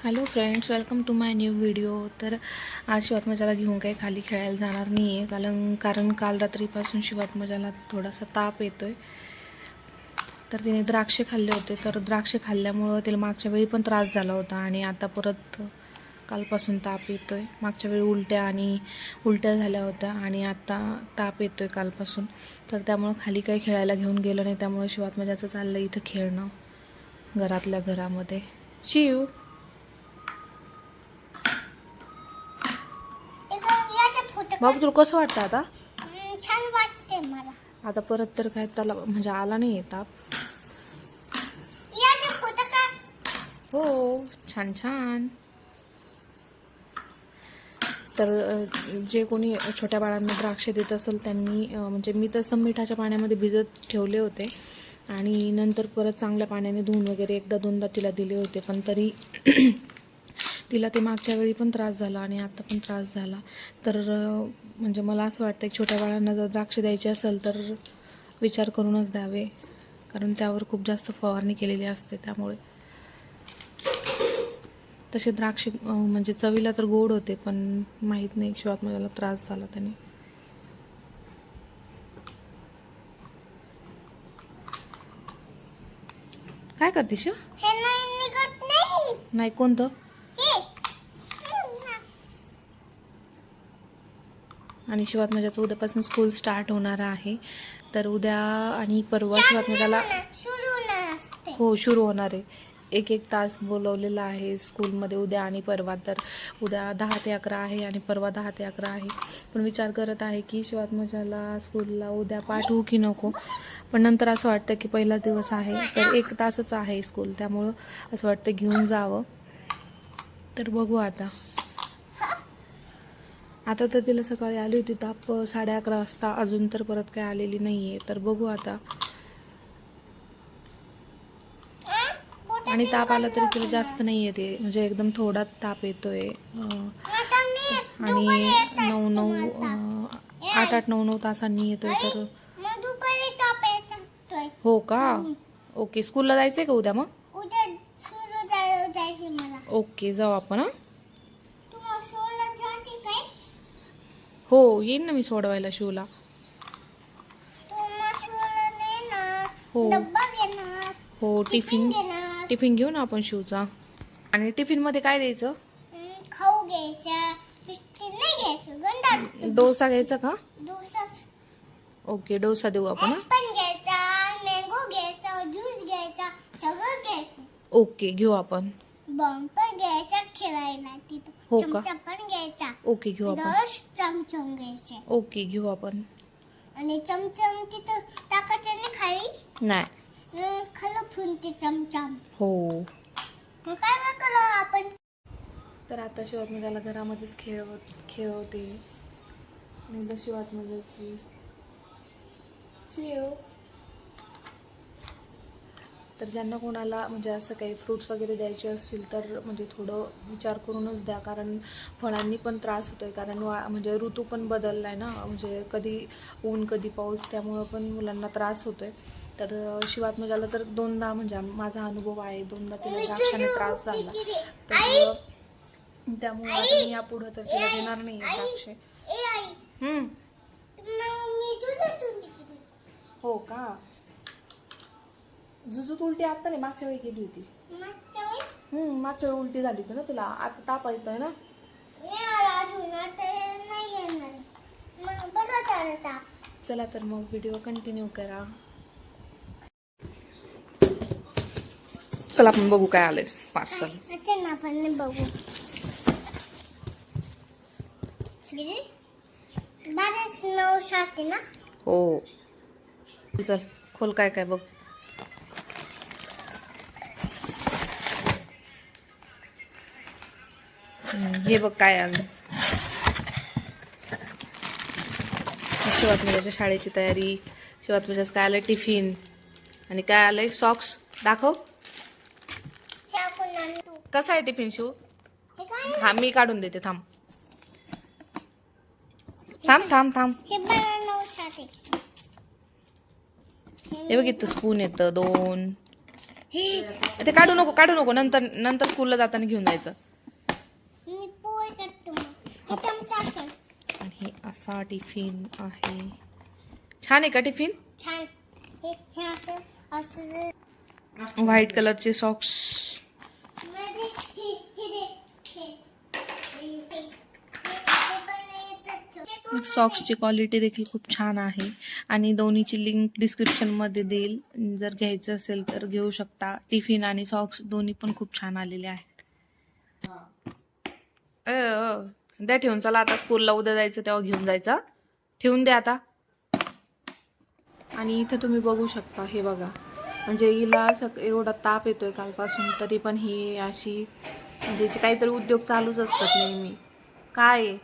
Hello friends welcome to my new video तर आज शिवात्मजाला घेऊन काही खाली खेळायला जाणार नाही आहे कारण कारण काल रात्रीपासून शिवात्मजाला थोडासा ताप येतो आहे तर तिने द्राक्षे खाल्ले होते. तर द्राक्षे खाल्ल्यामुळं तिला मागच्या वेळी पण त्रास झाला होता आणि आता परत कालपासून ताप येतो आहे मागच्या वेळी उलट्या आणि उलट्या झाल्या होत्या आणि आता ताप येतो आहे कालपासून. तर त्यामुळं खाली काही खेळायला घेऊन गेलं नाही त्यामुळे शिवात्मजाचं चाललं इथं खेळणं घरातल्या घरामध्ये. शिव बाबू तुला कसं वाटतं आता? छान वाटते मला. आता परत तर काय त्याला म्हणजे आला नाही ताप हो छान छान. तर जे कोणी छोट्या बाळांना द्राक्ष देत असेल त्यांनी म्हणजे मी तसं मिठाच्या पाण्यामध्ये भिजत ठेवले होते. आणि नंतर परत चांगल्या पाण्याने धुवून वगैरे एकदा दोनदा तिला दिले होते. पण तरी तिला ते मागच्या वेळी पण त्रास झाला आणि आता पण त्रास झाला. तर म्हणजे मला असं वाटतं की छोट्या बाळांना जर द्राक्ष द्यायचे असेल तर विचार करूनच द्यावे. कारण त्यावर खूप जास्त फवारणी केलेली असते त्यामुळे. तसे द्राक्ष म्हणजे चवीला तर गोड होते पण माहीत नाही शिवात मला त्रास झाला त्याने. काय करते शिव? हे नाही कोणतं हे आणि शिवात माझ्याचं उद्यापासून स्कूल स्टार्ट होणार आहे. तर उद्या आणि परवा शिवात माझ्याला हो सुरू होणार आहे. एक एक तास बोलवलेला आहे स्कूलमध्ये उद्या आणि परवा. तर उद्या दहा ते अकरा आहे आणि परवा दहा ते अकरा आहे. पण विचार करत आहे की शिवात्मजाला स्कूलला उद्या पाठवू की नको? पण नंतर असं वाटतं की पहिला दिवस आहे तर एक तासच आहे स्कूल त्यामुळं असं वाटतं घेऊन जावं. तर बघू आता. आता तर तिला सकाळी आली होती ताप साडे अकरा वाजता. अजून तर परत काय आलेली नाही आहे तर बघू आता. आणि ताप आला तरी तिला जास्त नाही येते म्हणजे एकदम थोडा ताप येतोय. आणि नऊ नऊ आठ आठ नऊ नऊ तासांनी येतोय तर. हो का? ओके. स्कूलला जायचंय का उद्या मग? ओके. जाऊ आपण हां तू मग सोडलं जाते काय हो येईन ना मी सोडवायला शिवला. हो. हो टिफिन टिफिन घेऊ ना आपण शिवचा. आणि टिफिनमध्ये काय द्यायचं? खाऊ घ्यायचा डोसा घ्यायचा का? ओके डोसा देऊ आपण ऍपल घ्यायचा मँगो घ्यायचा ज्यूस घ्यायचा सगळं घ्यायचं. ओके घेऊ आपण. बॉम्ब पण घ्यायचा खेळायला हो का? चमचा पण घ्यायचा. ओके घेऊ आपण. दस चमचम घ्यायचे. ओके घेऊ आपण. आणि चमचम तिथं टाकायचं नाही खाली? नाही. अं, खाली फुलते चमचम. हो. मग काय काय करू आपण? तर आता शिवात्मजाला घरामध्येच खेळवत खेळवते एकदा शिवात्मजाची शिव तर ज्यांना कोणाला म्हणजे असं काही फ्रूट्स वगैरे द्यायचे असतील तर म्हणजे थोडं विचार करूनच द्या. कारण फळांनी पण त्रास होतो आहे कारण वा म्हणजे ऋतू पण बदलला आहे ना. म्हणजे कधी ऊन कधी पाऊस त्यामुळं पण मुलांना त्रास होतो आहे तर अं, शिवात्मजाला तर दोनदा म्हणजे माझा अनुभव आहे. दोनदा तिला द्राक्षाने त्रास झाला तर त्यामुळे आता मी यापुढं तर तिला देणार नाही द्राक्ष. हो का? जुजूत उलटी आता नाही मागच्या वेळी गेली होती. मागच्या वेळी? हम्म मागच्या वेळी उलटी झाली होती ना तुला. आता ताप येतोय ना? चला तर मग व्हिडिओ कंटिन्यू करा. चला आपण बघू काय आलंय पार्सल आपण बघू. बाराच नऊ सात आहे ना? हो. चल खोल काय काय बघ. हे बघ काय आलं. शिवात्मजाच्या शाळेची तयारी. शिवात्मजाच काय आलं टिफिन. आणि काय आलंय? सॉक्स. दाखव. कसा आहे टिफिन शिव हा मी काढून देते. थांब. थांब थांब थांब. हे बघ इथं स्पून येतं. दोन. ते काढू नको काढू नको. नंतर नंतर स्कूलला जाताना घेऊन जायचं मी पोळी करतो मग हे चमचा असेल आणि हे असा टिफिन आहे. छान आहे का टिफिन? व्हाईट कलरचे सॉक्स. पण सॉक्सची क्वालिटी देखील खूप छान आहे. आणि दोन्हीची लिंक डिस्क्रिप्शनमध्ये देईल. जर घ्यायचं असेल तर घेऊ शकता. टिफिन आणि सॉक्स दोन्ही पण खूप छान आलेले आहेत. द्या ठेवून. चला आता स्कूलला उद्या जायचं तेव्हा घेऊन जायचं. ठेवून द्या आता. आणि इथं तुम्ही बघू शकता हे बघा. म्हणजे हिला सक एवढा ताप येतोय कालपासून तरी पण ही अशी म्हणजे काहीतरी उद्योग चालूच असतात नेहमी. काय? आहे?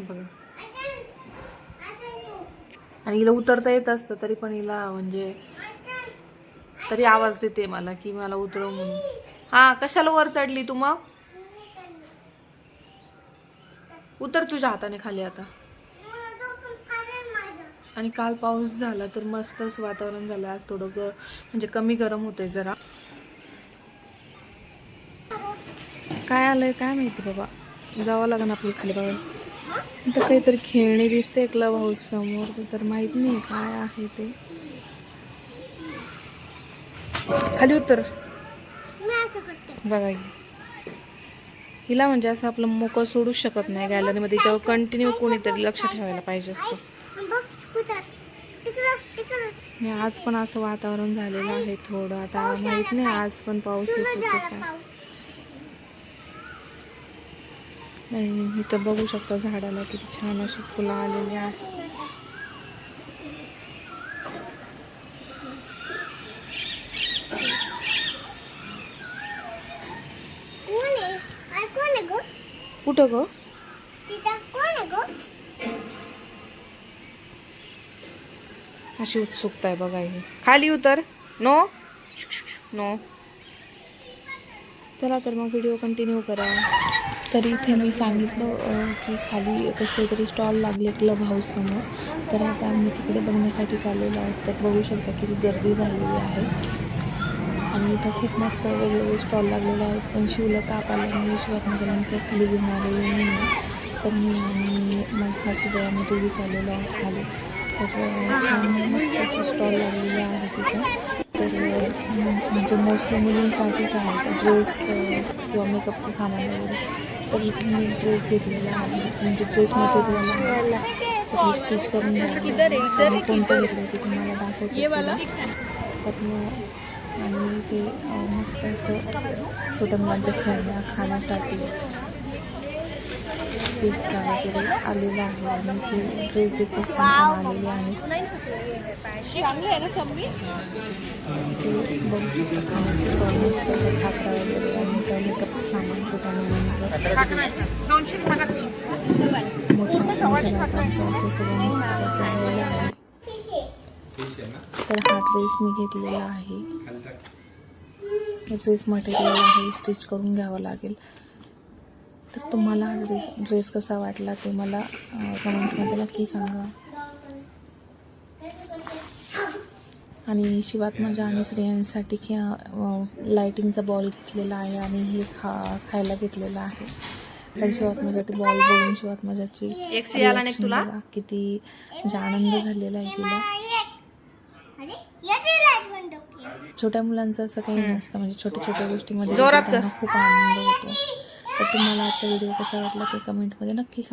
बघा. आणि हिला उतरता येत असतं तरी पण हिला म्हणजे तरी आवाज देते मला की मला उतरव म्हणून. हा कशाला वर चढली तू मग? उतर तुझ्या हाताने खाली आता. आणि काल पाऊस झाला तर मस्तच वातावरण झालं आज थोडं ग म्हणजे कमी गरम होतंय जरा. काय आलंय काय माहिती बाबा? जावं लागेल आपल्याला खाली बघायला. तर काहीतरी खेळणी दिसते क्लब हाऊस समोर तर माहीत नाही काय आहे ते. खाली उतर. बघा हिला म्हणजे असं आपलं मोकळ सोडू शकत नाही गॅलरीमध्ये तिच्यावर कंटिन्यू कोणीतरी लक्ष ठेवायला पाहिजे असतं. आज पण असं वातावरण झालेलं आहे थोडं. आता माहीत नाही आज पण पाऊस येतो होतो काय. नाही इथं बघू शकता झाडाला किती छान अशी फुलं आलेली आहेत कोण आहे आई कोण आहे गं कुठं ग? अशी उत्सुकता आहे बघा ही. खाली उतर. नो. नो. चला तर मग व्हिडिओ कंटिन्यू करा. तर इथे मी सांगितलं की खाली कसले तरी स्टॉल लागले क्लब हाऊस समोर. तर आता आम्ही तिकडे बघण्यासाठी चाललेलो आहोत. तर बघू शकता किती गर्दी झालेली आहे आणि इथं खूप मस्त वेगवेगळे स्टॉल लागलेले आहेत. पण शिवला ताप आल्यामुळे शिवात माझ्या नेमकं खाली घेऊन आलेले नाही आहे तर मी आणि माझी सासूबाई आम्ही दोघी चाललेलो आहोत खाली. तर छान मस्त असं स्टॉल लागलेले आहे तिथं तर म्हणजे मोस्टली मुलींसाठीच आहे. तर ड्रेस किंवा मेकअपचं सामान वगैरे. तर इथे मी ड्रेस घेतलेला आहे. म्हणजे ड्रेस मटेरियल आहे. स्टिच करून कोणतं घेतलं ते तुम्हाला दाखवते तर मग आणि ते मस्त असं छोट्या मुलांच्या खेळण्या खाण्यासाठी पिझ्झा वगैरे आलेला आहे आणि ते ड्रेस देखील छान आलेले असं खाकरा वगैरे आणि त्या मेकअपचं सामान छोट्या मुलांचं मोठ्या असं सगळं मस्त आहे. तर हा ड्रेस मी घेतलेला आहे. ड्रेस मटेरियल आहे स्टिच करून घ्यावं लागेल. तर तुम्हाला हा ड्रेस ड्रेस कसा वाटला ते मला कमेंटमध्ये नक्की सांगा. आणि शिवात माझ्या आणि स्त्रियांसाठी की लायटिंगचा बॉल घेतलेला आहे आणि हे खा खायला घेतलेला आहे. तर शिवात माझ्या ते बॉल बघून शिवात माझ्याची किती म्हणजे आनंद झालेला आहे तिला. छोट्या मुलांचं असं काही नसतं. म्हणजे छोट्या छोट्या गोष्टीमध्ये. त्यांना खूप आनंद होतो. तर तुम्हाला आजचा व्हिडिओ कसा वाटला ते कमेंटमध्ये नक्की सांगा.